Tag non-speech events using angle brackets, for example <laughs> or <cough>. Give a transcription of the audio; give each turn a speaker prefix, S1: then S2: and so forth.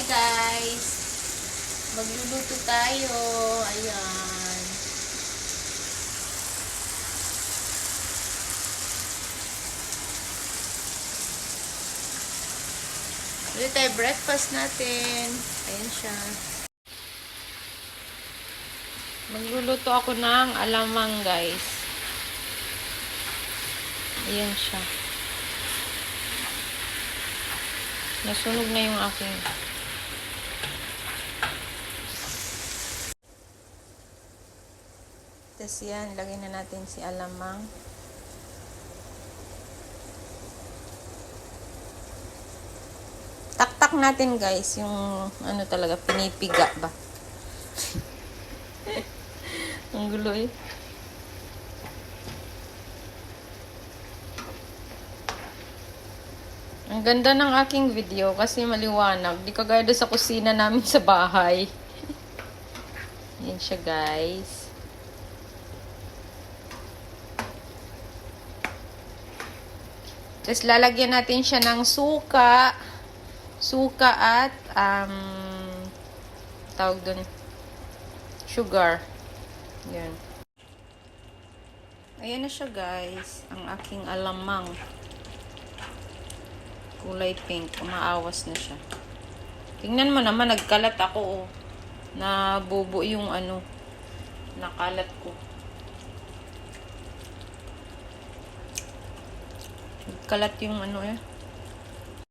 S1: Hi guys! Magluluto tayo. Ayan. Ito tayo breakfast natin. Ayan siya. Magluluto ako ng alamang guys. Ayan siya. Nasunog na yung aking Tapos yan, lagay na natin si alamang. Taktak natin guys, yung ano talaga, pinipiga ba? <laughs> Ang gulo eh. Ang ganda ng aking video kasi maliwanag. Di kagaya sa kusina namin sa bahay. <laughs> Yan siya guys. Tapos lalagyan natin siya ng suka. Suka at um, tawag doon sugar. Yan. Ayan na siya guys. Ang aking alamang. Kulay pink. Umaawas na siya. Tingnan mo naman, nagkalat ako oh. Nabubo yung ano. Nakalat ko. Nagkalat yung ano eh.